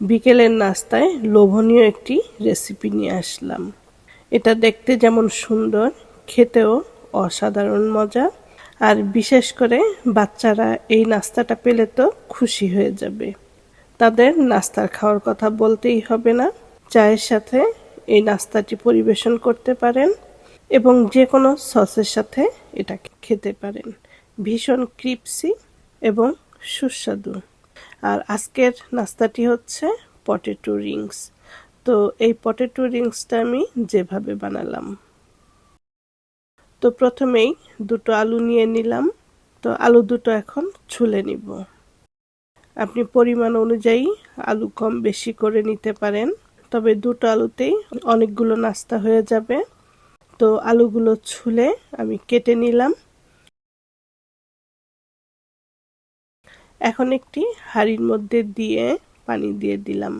বিকেলের নাস্তায় লোভনীয় একটি রেসিপি নিয়ে আসলাম। এটা দেখতে যেমন সুন্দর, খেতেও অসাধারণ মজা। আর বিশেষ করে বাচ্চারা এই নাস্তাটা পেলে তো খুশি হয়ে যাবে। তাদের নাস্তার খাওয়ার কথা বলতেই হবে না। চায়ের সাথে এই নাস্তাটি পরিবেশন করতে পারেন এবং যে কোনো সসের সাথে এটা খেতে পারেন। ভীষণ ক্রিপসি এবং সুস্বাদু। আর আজকের নাস্তাটি হচ্ছে পটেটো রিংস। তো এই পটেটো রিংসটা আমি যেভাবে বানালাম। তো প্রথমেই দুটো আলু নিয়ে নিলাম। তো আলু দুটো এখন ছুলে নিব। আপনি পরিমাণ অনুযায়ী আলু কম বেশি করে নিতে পারেন। তবে দুটো আলুতেই অনেকগুলো নাস্তা হয়ে যাবে। তো আলুগুলো ছুলে আমি কেটে নিলাম। এখন একটি হাঁড়ির মধ্যে দিয়ে পানি দিয়ে দিলাম।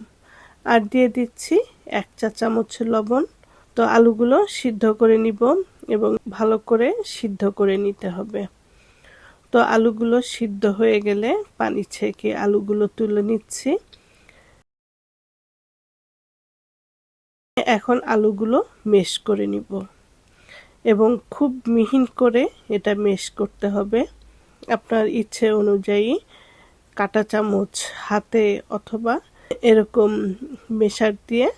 আর দিয়ে দিচ্ছি এক চা চামচ লবণ। তো আলুগুলো সিদ্ধ করে নিব এবং ভালো করে সিদ্ধ করে নিতে হবে। তো আলুগুলো সিদ্ধ হয়ে গেলে পানি ছেঁকে আলুগুলো তুলে নিচ্ছি। এখন আলুগুলো মেশ করে নিব এবং খুব মিহিন করে এটা মেশ করতে হবে। আপনার ইচ্ছে অনুযায়ী কাটা চামচ হাতে অথবা এরকম মেশার দিয়ে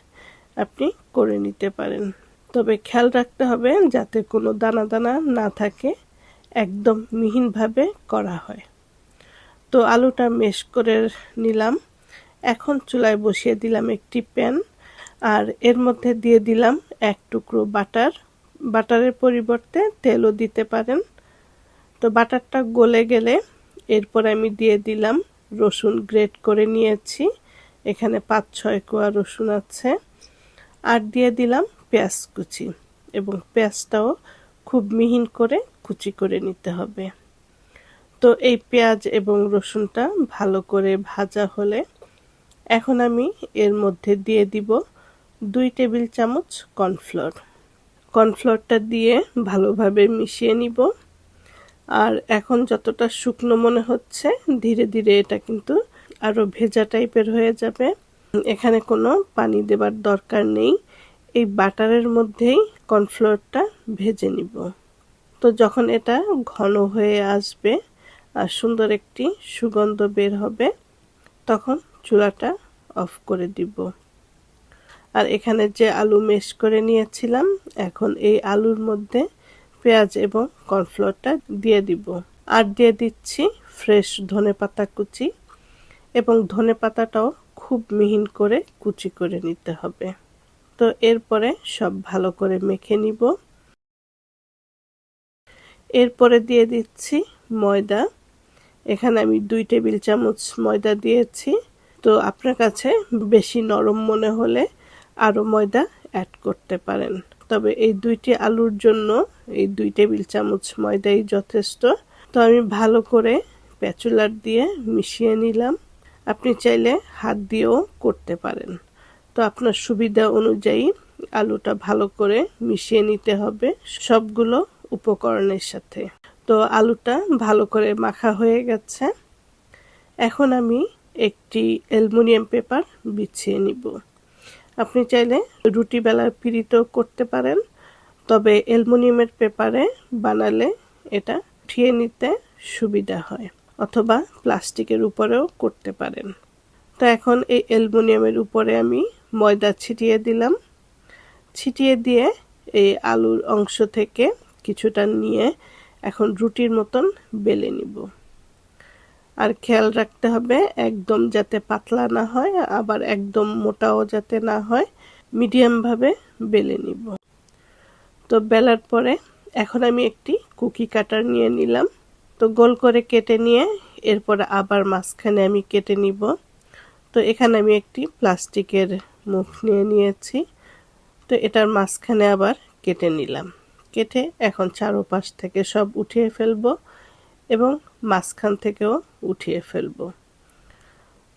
আপনি করে নিতে পারেন। তবে খেয়াল রাখতে হবে যাতে কোনো দানা দানা না থাকে, একদম মিহিনভাবে করা হয়। তো আলুটা মেশ করে নিলাম। এখন চুলায় বসিয়ে দিলাম একটি প্যান আর এর মধ্যে দিয়ে দিলাম এক টুকরো বাটার। বাটারের পরিবর্তে তেলও দিতে পারেন। তো বাটারটা গলে গেলে এরপর আমি দিয়ে দিলাম রসুন গ্রেট করে নিয়েছি। এখানে পাঁচ, ছয় কোয়া রসুন আছে। আর দিয়ে দিলাম পেঁয়াজ কুচি এবং পেঁয়াজটাও খুব মিহিন করে কুচি করে নিতে হবে। তো এই পেঁয়াজ এবং রসুনটা ভালো করে ভাজা হলে এখন আমি এর মধ্যে দিয়ে দিব দুই টেবিল চামচ কর্নফ্লোর। কর্নফ্লোরটা দিয়ে ভালোভাবে মিশিয়ে নিব। আর এখন যতটা শুকনো মনে হচ্ছে, ধীরে ধীরে এটা কিন্তু আরও ভেজা টাইপের হয়ে যাবে। এখানে কোনো পানি দেবার দরকার নেই। এই বাটারের মধ্যেই কর্নফ্লোরটা ভেজে নিব। তো যখন এটা ঘন হয়ে আসবে আর সুন্দর একটি সুগন্ধ বের হবে, তখন চুলাটা অফ করে দিব। আর এখানে যে আলু মেশ করে নিয়েছিলাম, এখন এই আলুর মধ্যে পেঁয়াজ এবং কর্নফ্লোরটা দিয়ে দিব। আর দিয়ে দিচ্ছি ফ্রেশ ধনে পাতা কুচি এবং ধনে পাতাটাও খুব মিহিন করে কুচি করে নিতে হবে। তো এরপরে সব ভালো করে মেখে নিব। এরপরে দিয়ে দিচ্ছি ময়দা। এখানে আমি দুই টেবিল চামচ ময়দা দিয়েছি। তো আপনার কাছে বেশি নরম মনে হলে আরও ময়দা অ্যাড করতে পারেন। তবে এই দুইটি আলুর জন্য এই দুই টেবিল চামচ ময়দাই যথেষ্ট। তো আমি ভালো করে প্যাচুলার দিয়ে মিশিয়ে নিলাম। আপনি চাইলে হাত দিয়েও করতে পারেন। তো আপনার সুবিধা অনুযায়ী আলুটা ভালো করে মিশিয়ে নিতে হবে সবগুলো উপকরণের সাথে। তো আলুটা ভালো করে মাখা হয়ে গেছে। এখন আমি একটি অ্যালুমিনিয়াম পেপার বিছিয়ে নিব। আপনি চাইলে রুটি বেলার পিড়িতেও করতে পারেন। তবে অ্যালুমিনিয়ামের পেপারে বানালে এটা উঠিয়ে নিতে সুবিধা হয়, অথবা প্লাস্টিকের উপরেও করতে পারেন। তো এখন এই অ্যালুমিনিয়ামের উপরে আমি ময়দা ছিটিয়ে দিলাম। ছিটিয়ে দিয়ে এই আলুর অংশ থেকে কিছুটা নিয়ে এখন রুটির মতন বেলে নিব। আর খেয়াল রাখতে হবে, একদম যাতে পাতলা না হয়, আবার একদম মোটাও যাতে না হয়, মিডিয়ামভাবে বেলে নিব। তো বেলার পরে এখন আমি একটি কুকি কাটার নিয়ে নিলাম। তো গোল করে কেটে নিয়ে এরপর আবার মাঝখানে আমি কেটে নিব। তো এখানে আমি একটি প্লাস্টিকের মুখ নিয়ে নিয়েছি। তো এটার মাঝখানে আবার কেটে নিলাম। কেটে এখন চারোপাশ থেকে সব উঠিয়ে ফেলব এবং মাঝখান থেকেও উঠিয়ে ফেলব।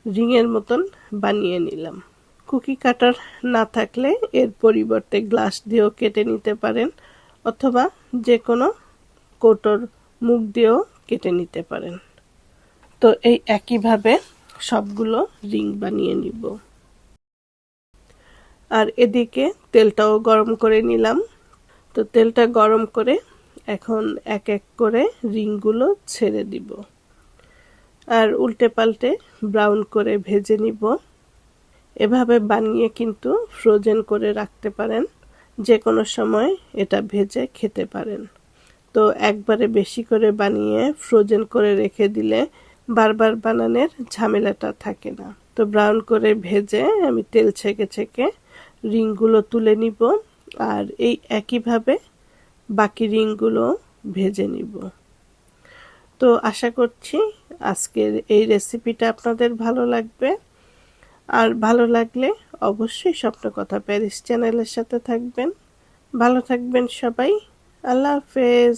রিংয়ের মতন বানিয়ে নিলাম। কুকি কাটার না থাকলে এর পরিবর্তে গ্লাস দিয়েও কেটে নিতে পারেন, অথবা যে কোনো কোটোর মুখ দিয়েও কেটে নিতে পারেন। তো এই একইভাবে সবগুলো রিং বানিয়ে নিব। আর এদিকে তেলটাও গরম করে নিলাম। তো তেলটা গরম করে এখন এক এক করে রিংগুলো ছেড়ে দিব। আর উল্টে পাল্টে ব্রাউন করে ভেজে নিব। এভাবে বানিয়ে কিন্তু ফ্রোজেন করে রাখতে পারেন। যে কোনো সময় এটা ভেজে খেতে পারেন। তো একবারে বেশি করে বানিয়ে ফ্রোজেন করে রেখে দিলে বারবার বানানোর ঝামেলাটা থাকে না। তো ব্রাউন করে ভেজে আমি তেল ছেঁকে ছেঁকে রিংগুলো তুলে নিব আর এই একইভাবে বাকি রিংগুলো ভেজে নিব। তো আশা করছি আজকের এই রেসিপিটা আপনাদের ভালো লাগবে। আর ভালো লাগলে অবশ্যই স্বপ্ন কথা প্যারিস চ্যানেলের সাথে থাকবেন। ভালো থাকবেন সবাই। আল্লাহ হাফেজ।